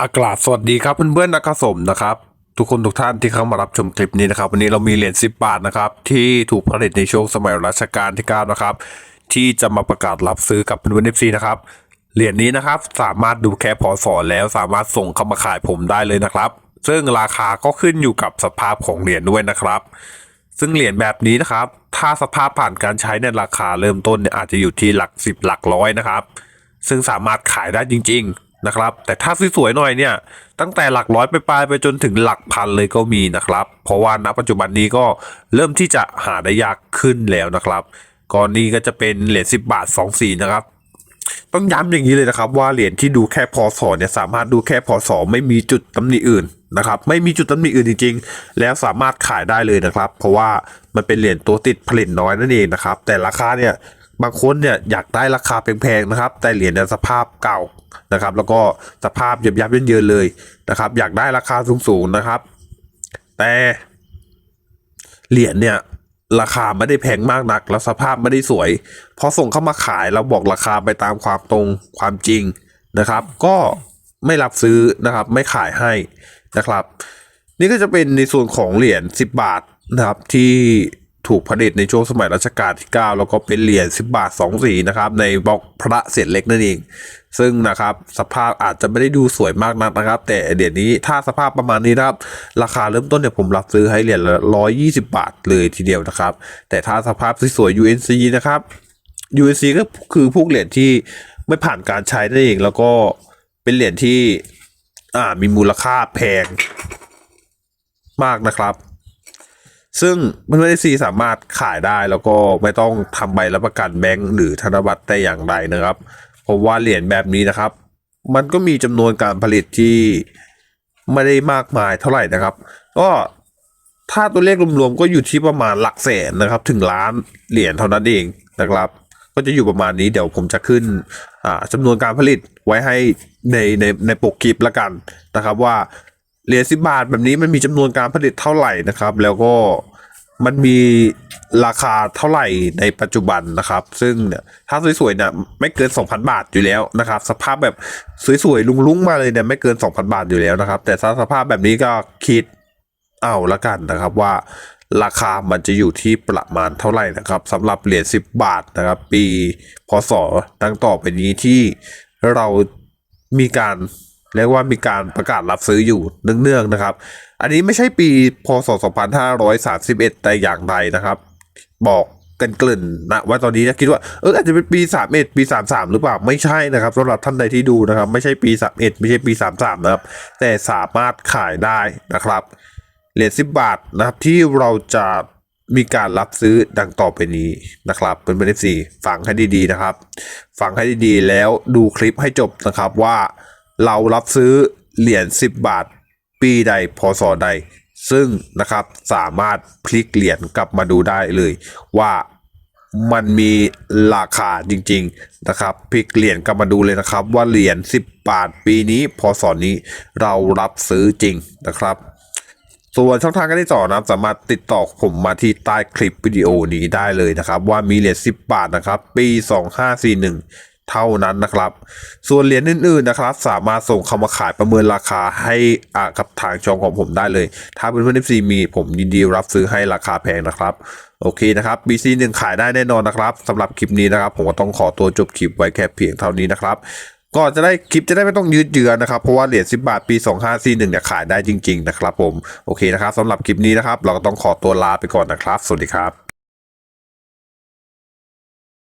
อากาศสวัสดีครับเพื่อนๆนักสมนะครับ ทุกคนทุกท่านที่เข้ามารับชมคลิปนี้นะครับ วันนี้เรามีเหรียญ10 บาทนะครับ ที่ถูกผลิตในช่วงสมัยรัชกาลที่ 9 นะครับ ที่จะมาประกาศรับซื้อกับเพื่อนๆเอฟซีนะครับเหรียญนี้นะครับสามารถดูแค่พอสอแล้วสามารถส่งเข้ามาขายผมได้เลยนะครับ ซึ่งราคาก็ขึ้นอยู่กับสภาพของเหรียญด้วยนะครับ ซึ่งเหรียญแบบนี้นะครับ ถ้าสภาพผ่านการใช้เนี่ยราคาเริ่มต้นเนี่ยอาจจะอยู่ที่หลักสิบหลักร้อยนะครับ ซึ่งสามารถขายได้จริง ๆ นะครับ แต่ถ้าสวยๆหน่อยเนี่ย ตั้งแต่หลักร้อยไปปลายไปจนถึงหลักพันเลยก็มีนะครับ เพราะว่าณปัจจุบันนี้ก็เริ่มที่จะหาได้ยากขึ้นแล้วนะครับก่อนนี้ก็จะเป็นเหรียญ10 บาท 2 สีนะครับต้องย้ำอย่างนี้เลยนะครับ ว่าเหรียญที่ดูแค่พอสอเนี่ยสามารถดูแค่พอสอไม่มีจุดตำหนิอื่นนะครับ ไม่มีจุดตำหนิอื่นจริง ๆ แล้วสามารถขายได้เลยนะครับ เพราะว่ามันเป็นเหรียญตัวติดผลิตน้อยนั่นเองนะครับ แต่ราคาเนี่ย บางคนเนี่ยอยากได้ราคาแพงๆนะครับ แต่เหรียญเนี่ยสภาพเก่านะครับ แล้วก็สภาพยับยับเยินๆเลยนะครับ อยากได้ราคาสูงๆนะครับ แต่เหรียญเนี่ยราคาไม่ได้แพงมากนัก แล้วสภาพไม่ได้สวยพอส่งเข้ามาขายเราบอกราคาไปตามความตรงความจริงนะครับ ก็ไม่รับซื้อนะครับ ไม่ขายให้นะครับ นี่ก็จะเป็นในส่วนของเหรียญ10 บาทนะครับที่ ถูกผลิตในช่วงสมัยรัชกาลที่ 9 แล้วก็เป็นเหรียญ10 บาท 2 สีนะครับ ในบล็อกพระเศษเล็กนั่นเอง ซึ่งนะครับสภาพอาจจะไม่ได้ดูสวยมากนักนะครับ แต่เหรียญนี้ถ้าสภาพประมาณนี้นะครับ ราคาเริ่มต้นเนี่ยผมรับซื้อให้เหรียญละ120 บาทเลยทีเดียวนะครับ แต่ถ้าสภาพสวยๆ UNC นะครับ UNC ก็คือพวกเหรียญที่ไม่ผ่านการใช้นั่นเองแล้วก็เป็นเหรียญที่อ่ามีมูลค่าแพงมากนะครับ ซึ่งมันไม่ได้ซีสามารถขายได้แล้วก็ไม่ต้องทำใบรับประกันแบงก์หรือธนบัตรแต่อย่างใดนะครับผมว่าเหรียญแบบนี้นะครับ มันก็มีจำนวนการผลิตที่ไม่ได้มากมายเท่าไหร่นะครับ ก็ถ้าตัวเลขรวมๆก็อยู่ที่ประมาณหลักแสนนะครับ ถึงล้านเหรียญเท่านั้นเองนะครับ ก็จะอยู่ประมาณนี้เดี๋ยวผมจะขึ้นอ่าจำนวนการผลิตไว้ให้ในในในปกคลิปละกันนะครับว่า เหรียญสิบาทแบบนี้มันมีจำนวนการผลิตเท่าไหร่นะครับ แล้วก็มันมีราคาเท่าไหร่ในปัจจุบันนะครับ ซึ่งเนี่ยถ้าสวยๆเนี่ยไม่เกิน 2,000 บาทอยู่แล้วนะครับ สภาพแบบสวยๆลุงๆมาเลยเนี่ยไม่เกิน 2,000 บาทอยู่แล้วนะครับ แต่ถ้าสภาพแบบนี้ก็คิดเอาละกันนะครับว่าราคามันจะอยู่ที่ประมาณเท่าไหร่นะครับสำหรับเหรียญ10 บาทนะครับ ปีพศตั้งต่อไปนี้ที่เรามีการ เรียกว่ามีการประกาศรับซื้ออยู่เนื่องๆนะครับ อันนี้ไม่ใช่ปีพศ 2531 แต่อย่างใดนะครับ บอกกันกลิ่นนะว่าตอนนี้นะคิดว่าเอออาจจะเป็นปี 31 ปี 33 หรือเปล่าไม่ใช่นะครับสำหรับท่านใดที่ดูนะครับ ไม่ใช่ปี 31 ไม่ใช่ปี 33 นะครับ แต่สามารถขายได้นะครับเหรียญ10 บาทนะครับที่เราจะมีการรับซื้อดังต่อไปนี้นะครับเป็นเป็นสี่ฟังให้ดีๆนะครับ ฟังให้ดีๆ แล้วดูคลิปให้จบนะครับว่า เรารับซื้อเหรียญ10 บาท ปีใดพศใด ซึ่งนะครับสามารถพลิกเหรียญกลับมาดูได้เลย ว่ามันมีราคาจริง ๆนะครับพลิกเหรียญกลับมาดูเลยนะครับ ว่าเหรียญ10 บาทปีนี้พศนี้เรารับซื้อจริงนะครับส่วนช่องทางการติดต่อนะครับสามารถติดต่อผมมาที่ใต้คลิปวิดีโอนี้ได้เลยนะครับ ว่ามีเหรียญ10 บาทนะครับ ปี 2541 เท่านั้นนะครับ ส่วนเหรียญอื่นๆนะครับ สามารถส่งเข้ามาขายประเมินราคาให้อ่ากับทางช่องของผมได้เลย ถ้าเพื่อนๆ FC มีผมยินดีรับซื้อให้ราคาแพงนะครับโอเคนะครับ BC 1ขายได้แน่นอนนะครับสำหรับคลิปนี้นะครับ ผมก็ต้องขอตัวจบคลิปไว้แค่เพียงเท่านี้นะครับก็จะได้คลิปจะได้ไม่ต้องยืดเยื้อนะครับ เพราะว่าเหรียญ10 บาทปี 2541เนี่ยขายได้จริง ๆ นะครับผม โอเคนะครับสำหรับคลิปนี้นะครับ เราก็ต้องขอตัวลาไปก่อนนะครับ สวัสดีครับ